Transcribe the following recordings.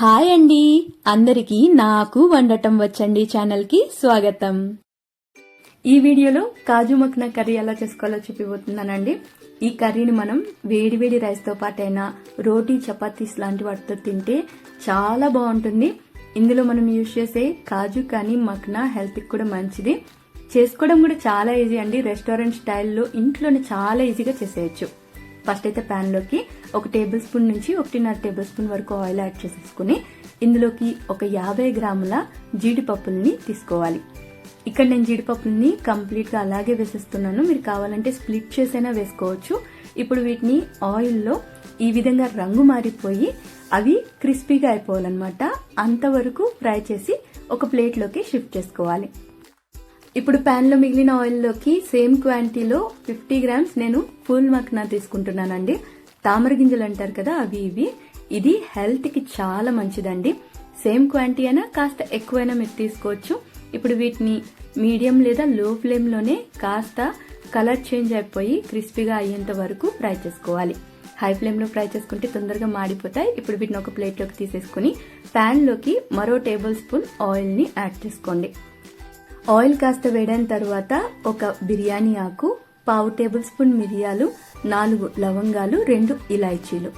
Hi అండి. అందరికీ నాకు వండటం వచ్చండి ఛానల్కి స్వాగతం. ఈ వీడియోలో కాజు మక్న కర్రీ ఎలా చేసుకోవాలో చూపిపోతున్నానండి ఈ కర్రీని మనం వేడివేడి రైస్తో పాటైనా రోటీ చపాతీస్ లాంటి వాటితో తింటే చాలా బాగుంటుంది. ఇందులో మనం యూజ్ చేసే కాజు కానీ మక్న హెల్త్కి కూడా మంచిది. చేసుకోవడం కూడా చాలా ఈజీ అండి. రెస్టారెంట్ స్టైల్లో ఇంట్లోనే చాలా ఈజీగా చేసేయచ్చు. ఫస్ట్ అయితే ప్యాన్లోకి ఒక టేబుల్ స్పూన్ నుంచి ఒకటిన్నర టేబుల్ స్పూన్ వరకు ఆయిల్ యాడ్ చేసేసుకుని ఇందులోకి ఒక యాభై గ్రాముల జీడిపప్పుల్ని తీసుకోవాలి. ఇక్కడ నేను జీడిపప్పుల్ని కంప్లీట్గా అలాగే వేసేస్తున్నాను. మీరు కావాలంటే స్ప్లిట్ చేసైనా వేసుకోవచ్చు. ఇప్పుడు వీటిని ఆయిల్లో ఈ విధంగా రంగు మారిపోయి అవి క్రిస్పీగా అయిపోవాలన్నమాట. అంతవరకు ఫ్రై చేసి ఒక ప్లేట్లోకి షిఫ్ట్ చేసుకోవాలి. ఇప్పుడు ప్యాన్లో మిగిలిన ఆయిల్లోకి సేమ్ క్వాంటిటీలో ఫిఫ్టీ గ్రామ్స్ నేను ఫుల్ మక్నా తీసుకుంటున్నానండి. తామర గింజలు అంటారు కదా అవి ఇవి. ఇది హెల్త్కి చాలా మంచిదండి. సేమ్ క్వాంటిటీ అయినా కాస్త ఎక్కువైనా మీరు తీసుకోవచ్చు. ఇప్పుడు వీటిని మీడియం లేదా లో ఫ్లేమ్లోనే కాస్త కలర్ చేంజ్ అయిపోయి క్రిస్పీగా అయ్యేంత వరకు ఫ్రై చేసుకోవాలి. హై ఫ్లేమ్లో ఫ్రై చేసుకుంటే తొందరగా మాడిపోతాయి. ఇప్పుడు వీటిని ఒక ప్లేట్లోకి తీసేసుకుని ప్యాన్లోకి మరో టేబుల్ స్పూన్ ఆయిల్ని యాడ్ చేసుకోండి. ఆయిల్ కాస్త వేడైన తర్వాత ఒక బిర్యానీ ఆకు పావు టేబుల్ స్పూన్ మిరియాలు నాలుగు లవంగాలు రెండు ఇలాయచీలు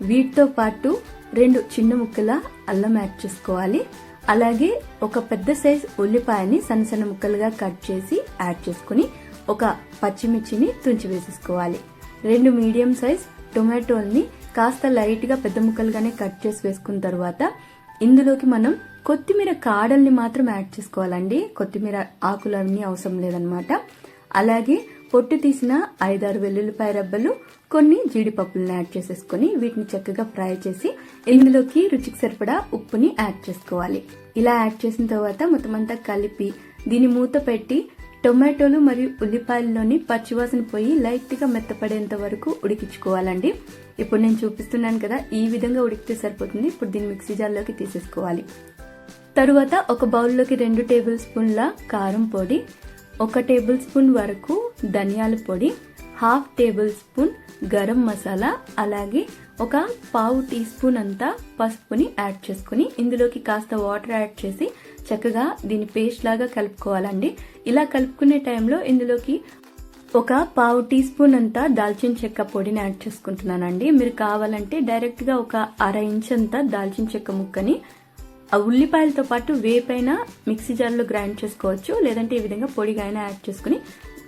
వీటితో పాటు రెండు చిన్న ముక్కల అల్లం యాడ్ చేసుకోవాలి. అలాగే ఒక పెద్ద సైజ్ ఉల్లిపాయని సన్న సన్న ముక్కలుగా కట్ చేసి యాడ్ చేసుకుని ఒక పచ్చిమిర్చిని తుంచి వేసేసుకోవాలి. రెండు మీడియం సైజ్ టొమాటోల్ని కాస్త లైట్గా పెద్ద ముక్కలుగానే కట్ చేసి వేసుకున్న తర్వాత ఇందులోకి మనం కొత్తిమీర కాడల్ని మాత్రం యాడ్ చేసుకోవాలండి. కొత్తిమీర ఆకులన్నీ అవసరం లేదనమాట అలాగే పొట్టు తీసిన ఐదారు వెల్లుల్లిపాయ రబ్బలు కొన్ని జీడిపప్పులను యాడ్ చేసేసుకుని వీటిని చక్కగా ఫ్రై చేసి ఇందులోకి రుచికి సరిపడా ఉప్పుని యాడ్ చేసుకోవాలి. ఇలా యాడ్ చేసిన తర్వాత మొత్తం అంతా కలిపి దీని మూత పెట్టి టొమాటోలు మరియు ఉల్లిపాయల్లోని పచ్చివాసన పోయి లైట్గా మెత్తపడేంత వరకు ఉడికించుకోవాలండి. ఇప్పుడు నేను చూపిస్తున్నాను కదా ఈ విధంగా ఉడికితే సరిపోతుంది. ఇప్పుడు దీన్ని మిక్సీ జార్లోకి తీసేసుకోవాలి. తరువాత ఒక బౌల్లోకి రెండు టేబుల్ స్పూన్ల కారం పొడి ఒక టేబుల్ స్పూన్ వరకు ధనియాల పొడి half tablespoon garam masala అలాగే ఒక పావు టీ స్పూన్ అంతా పసుపుని యాడ్ చేసుకుని ఇందులోకి కాస్త వాటర్ యాడ్ చేసి చక్కగా దీని పేస్ట్ లాగా కలుపుకోవాలండి. ఇలా కలుపుకునే టైంలో ఇందులోకి ఒక పావు టీ స్పూన్ అంతా దాల్చిన చెక్క పొడిని యాడ్ చేసుకుంటున్నానండి. మీరు కావాలంటే డైరెక్ట్గా ఒక అర ఇంచ్ అంతా దాల్చిన చెక్క ముక్కని ఆ ఉల్లిపాయలతో పాటు వేపైన మిక్సీ జార్లో గ్రైండ్ చేసుకోవచ్చు. లేదంటే ఈ విధంగా పొడిగా అయినా యాడ్ చేసుకుని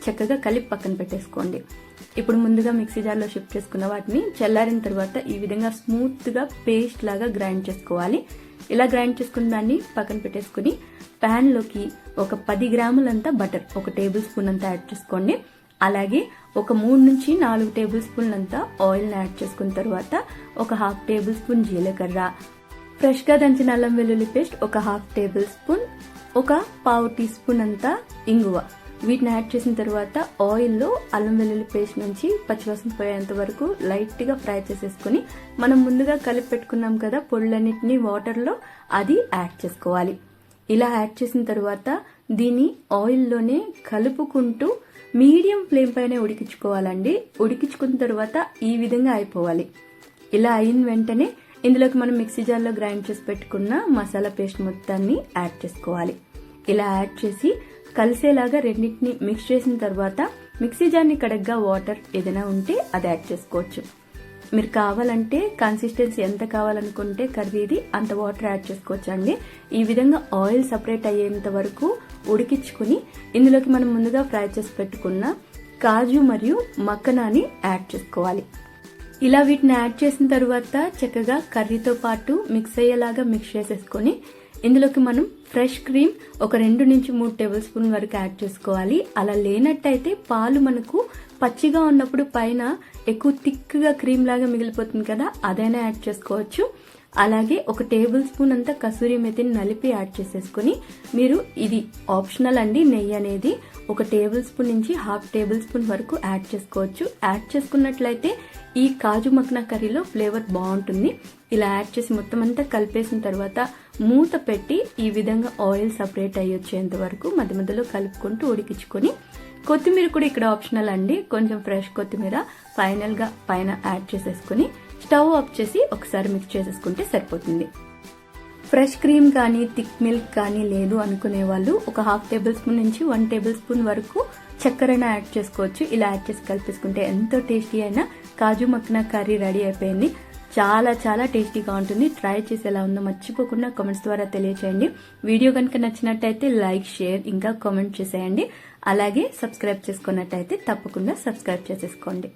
చక్కగా కలిపి పక్కన పెట్టేసుకోండి. ఇప్పుడు ముందుగా మిక్సీ జార్లో షిఫ్ట్ చేసుకున్న వాటిని చల్లారిన తర్వాత ఈ విధంగా స్మూత్గా పేస్ట్ లాగా గ్రైండ్ చేసుకోవాలి. ఇలా గ్రైండ్ చేసుకున్న దాన్ని పక్కన పెట్టేసుకుని ప్యాన్లోకి ఒక పది గ్రాములంతా బటర్ ఒక టేబుల్ స్పూన్ అంతా యాడ్ చేసుకోండి. అలాగే ఒక మూడు నుంచి నాలుగు టేబుల్ స్పూన్లంతా ఆయిల్ని యాడ్ చేసుకున్న తర్వాత ఒక హాఫ్ టేబుల్ స్పూన్ జీలకర్ర. ఫ్రెష్గా దంచిన అల్లం వెల్లుల్లి పేస్ట్ ఒక హాఫ్ టేబుల్ స్పూన్ ఒక పావు టీ స్పూన్ అంతా ఇంగువ. వీటిని యాడ్ చేసిన తర్వాత ఆయిల్లో అల్లం వెల్లుల్లి పేస్ట్ నుంచి పచ్చివాసన పోయేంత వరకు లైట్గా ఫ్రై చేసేసుకుని మనం ముందుగా కలిపి పెట్టుకున్నాం కదా పొళ్ళన్నిటిని వాటర్లో అది యాడ్ చేసుకోవాలి. ఇలా యాడ్ చేసిన తర్వాత దీన్ని ఆయిల్లోనే కలుపుకుంటూ మీడియం ఫ్లేమ్ పైన ఉడికించుకోవాలండి. ఉడికించుకున్న తర్వాత ఈ విధంగా అయిపోవాలి. ఇలా అయిన వెంటనే ఇందులోకి మనం మిక్సీ జార్లో గ్రైండ్ చేసి పెట్టుకున్న మసాలా పేస్ట్ మొత్తాన్ని యాడ్ చేసుకోవాలి. ఇలా యాడ్ చేసి కలిసేలాగా రెండింటిని మిక్స్ చేసిన తర్వాత మిక్సీ జార్ని కడగ్గా వాటర్ ఏదైనా ఉంటే అది యాడ్ చేసుకోవచ్చు. మీరు కావాలంటే కన్సిస్టెన్సీ ఎంత కావాలనుకుంటే కర్రీది అంత వాటర్ యాడ్ చేసుకోవచ్చు అండి ఈ విధంగా ఆయిల్ సపరేట్ అయ్యేంత వరకు ఉడికించుకుని ఇందులోకి మనం ముందుగా ఫ్రై చేసి పెట్టుకున్న కాజు మరియు మక్కనాని యాడ్ చేసుకోవాలి. ఇలా వీటిని యాడ్ చేసిన తర్వాత చక్కగా కర్రీతో పాటు మిక్స్ అయ్యేలాగా మిక్స్ చేసేసుకొని ఇందులోకి మనం ఫ్రెష్ క్రీమ్ ఒక రెండు నుంచి మూడు టేబుల్ స్పూన్ వరకు యాడ్ చేసుకోవాలి. అలా లేనట్టయితే పాలు మనకు పచ్చిగా ఉన్నప్పుడు పైన ఎక్కువ థిక్గా క్రీమ్ లాగా మిగిలిపోతుంది కదా అదైనా యాడ్ చేసుకోవచ్చు. అలాగే ఒక టేబుల్ స్పూన్ అంతా కసూరి మెతిని నలిపి యాడ్ చేసేసుకుని మీరు ఇది ఆప్షనల్ అండి నెయ్యి అనేది. ఒక టేబుల్ స్పూన్ నుంచి హాఫ్ టేబుల్ స్పూన్ వరకు యాడ్ చేసుకోవచ్చు. యాడ్ చేసుకున్నట్లయితే ఈ కాజు మక్నా కర్రీలో ఫ్లేవర్ బాగుంటుంది. ఇలా యాడ్ చేసి మొత్తం అంతా కలిపేసిన తర్వాత మూత పెట్టి ఈ విధంగా ఆయిల్ సపరేట్ అయ్యి వచ్చేంత వరకు మధ్య మధ్యలో కలుపుకుంటూ ఉడికించుకొని కొత్తిమీర కూడా ఇక్కడ ఆప్షనల్ అండి. కొంచెం ఫ్రెష్ కొత్తిమీర ఫైనల్గా పైన యాడ్ చేసేసుకుని స్టవ్ ఆఫ్ చేసి ఒకసారి మిక్స్ చేసేసుకుంటే సరిపోతుంది. ఫ్రెష్ క్రీమ్ కానీ థిక్ మిల్క్ కానీ లేదు అనుకునే వాళ్ళు ఒక హాఫ్ టేబుల్ స్పూన్ నుంచి వన్ టేబుల్ స్పూన్ వరకు చక్కెరను యాడ్ చేసుకోవచ్చు. ఇలా యాడ్ చేసి కలిపేసుకుంటే ఎంతో టేస్టీ అయినా కాజు మక్నా కర్రీ రెడీ అయిపోయింది. చాలా చాలా టేస్టీగా ఉంటుంది. ట్రై చేసి ఎలా ఉందో మర్చిపోకుండా కామెంట్స్ ద్వారా తెలియచేయండి. వీడియో కనుక నచ్చినట్టయితే లైక్ షేర్ ఇంకా కామెంట్ చేసేయండి. అలాగే సబ్స్క్రైబ్ చేసుకున్నట్టయితే తప్పకుండా సబ్స్క్రైబ్ చేసేసుకోండి.